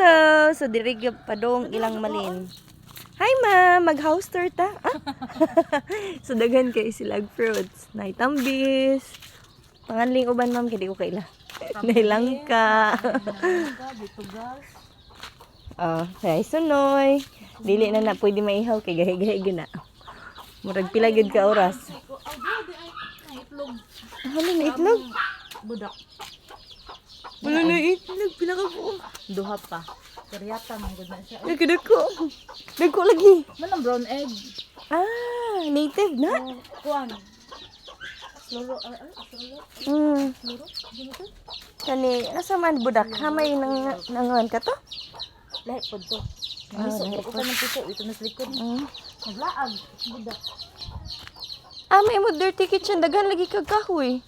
Hello! So, diri gyud padong ilang malin. Hi, ma'am! Mag-house tour ta? Ah? so, daghan kay silag fruits. Naitambis. Panganling uban, ma'am, kaya di ko kaila. Nailangka. Ah, kay sunoy. Dili na na pwede maihaw kay gahi-gahi gina. Murag pila gid ka oras. Itlog. Hala na itlog. Budak. Wala na itlog. Pila ka po. Duha pa. Karyata man gud na siya. Nagkadako. Dagko lagi. Man ang brown egg. Ah, native na. Oh, kuan. Loro ay ay loro. Hmm. Loro. Dino to? Kani, asa man budak? Hamay nang nanguan ka to? Lahi pod to. Ah, Namiso lahi ko ka ng piso ito na sa likod. Hmm. Naglaag. Budak. Ah, may mo dirty kitchen. Daghan lagi kag kahoy.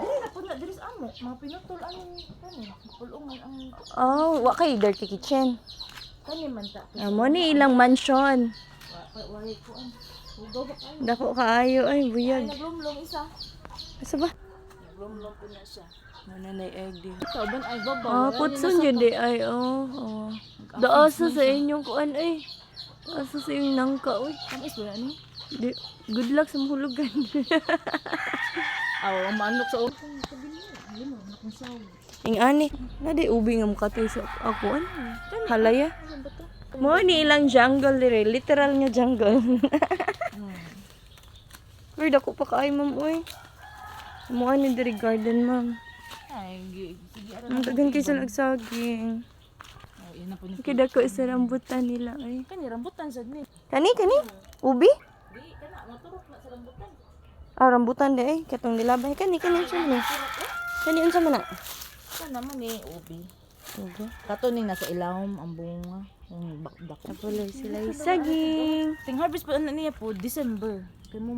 Dili na pod na diri sa amo. Mga pinutol ang kani. Pulungan ang Oh, wa kay dirty kitchen. kani man ta. Amo ni ilang mansion. Wa. Ugaw ba kayo? Dako kaayo ay Ay, buyag. naglumlong isa. Asa ba? Naglumlong po na siya. Nanay egg di. Kauban ay babaw. Ah, putson yun di ay oh. oh. Daasa sa inyong kuan ay. Asa sa inyong nangka oy. Ang is ba ni? Di, good luck sa mahulugan. Aw, manok sa ulo. Ing ani, na di ubi nga mukatay sa ako an. Halaya. Ano to? Mo ni ilang jungle dire, literal nga jungle. Uy, dako pa kaay ma'am oy. Mo ani dire garden ma'am. Ay, sige ara. Ang dagan kay sa nagsaging. Oh, yan na po ni. Kida ko sa rambutan nila ay. Kani rambutan sad ni. Kani kani? Ubi? Di kana maturok na sa rambutan. Ah, rambutan di ay. Katong nilabay. Kani kani siya ni. Kani unsa man na? Kana man ni ubi. Ubi. Kato ni nasa ilawom ang bunga. Ang bakdak. Tapuloy sila saging. Ting harvest pa na niya po December. Kay mo